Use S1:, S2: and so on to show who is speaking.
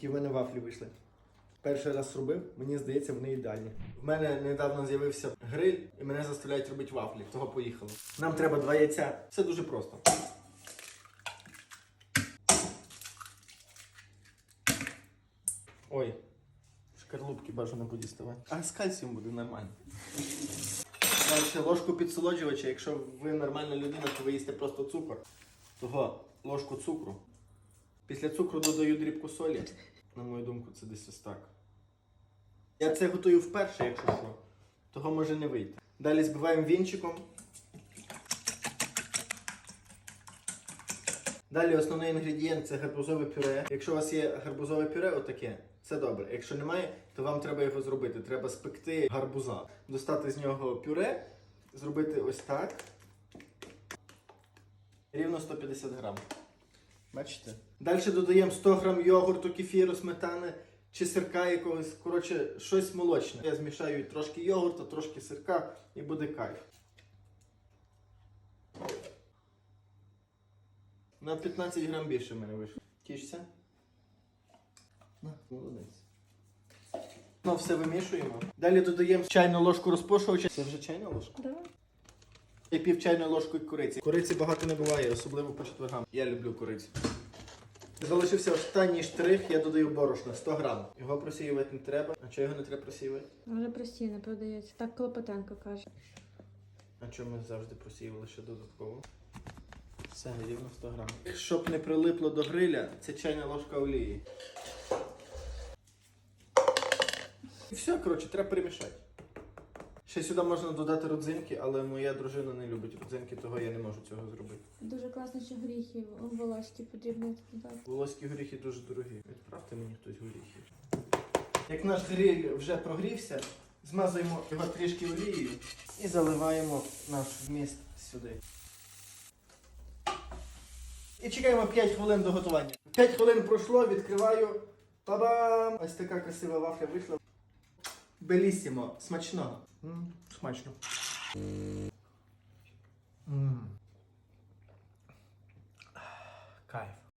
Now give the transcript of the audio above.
S1: які в мене вафлі вийшли. Перший раз робив, мені здається, вони ідеальні. В мене недавно з'явився гриль, і мене заставляють робити вафлі. Того поїхало. Нам треба два яйця. Все дуже просто. Ой, шкарлупки бажано подіставати. А з кальцієм буде нормально. Далі ложку підсолоджувача, якщо ви нормальна людина, то ви їсте просто цукор. Того ложку цукру. Після цукру додаю дрібку солі. На мою думку, це десь ось так. Я це готую вперше, якщо що. Того може не вийти. Далі збиваємо вінчиком. Далі основний інгредієнт це гарбузове пюре. Якщо у вас є гарбузове пюре, отаке, це добре. Якщо немає, то вам треба його зробити. Треба спекти гарбуза. Достати з нього пюре, зробити ось так. Рівно 150 грам. Бачите? Далі додаємо 100 грам йогурту, кефіру, сметани чи сирка якогось. Коротше, щось молочне. Я змішаю трошки йогурту, трошки сирка і буде кайф. На 15 грам більше в мене вийшло. Тішся. На, молодець. Ну, все вимішуємо. Далі додаємо чайну ложку розпушувача. Це вже чайна ложка?
S2: Давай.
S1: І пів чайної ложки куриці. Куриці багато не буває, особливо по четвергам. Я люблю курицю. Залишився останній штрих, я додаю борошна 100 грам. Його просіювати не треба. А чого його не треба просіювати?
S2: Вже постійно продається. Так Клопотенко каже.
S1: А чому ми завжди просіювали ще додатково? Все, рівно 100 грам. Щоб не прилипло до гриля, це чайна ложка олії. І все, коротше, треба перемішати. Ще сюди можна додати родзинки, але моя дружина не любить родзинки, того я не можу цього зробити.
S2: Дуже класно, що горіхи волоські потрібно додати.
S1: Волоські горіхи дуже дорогі. Відправте мені хтось горіхи. Як наш гриль вже прогрівся, змазуємо його трішки олією і заливаємо наш вміст сюди. І чекаємо 5 хвилин до готування. 5 хвилин пройшло, відкриваю. Та-бам! Ось така красива вафля вийшла. Белісімо, смачного. М, смачно.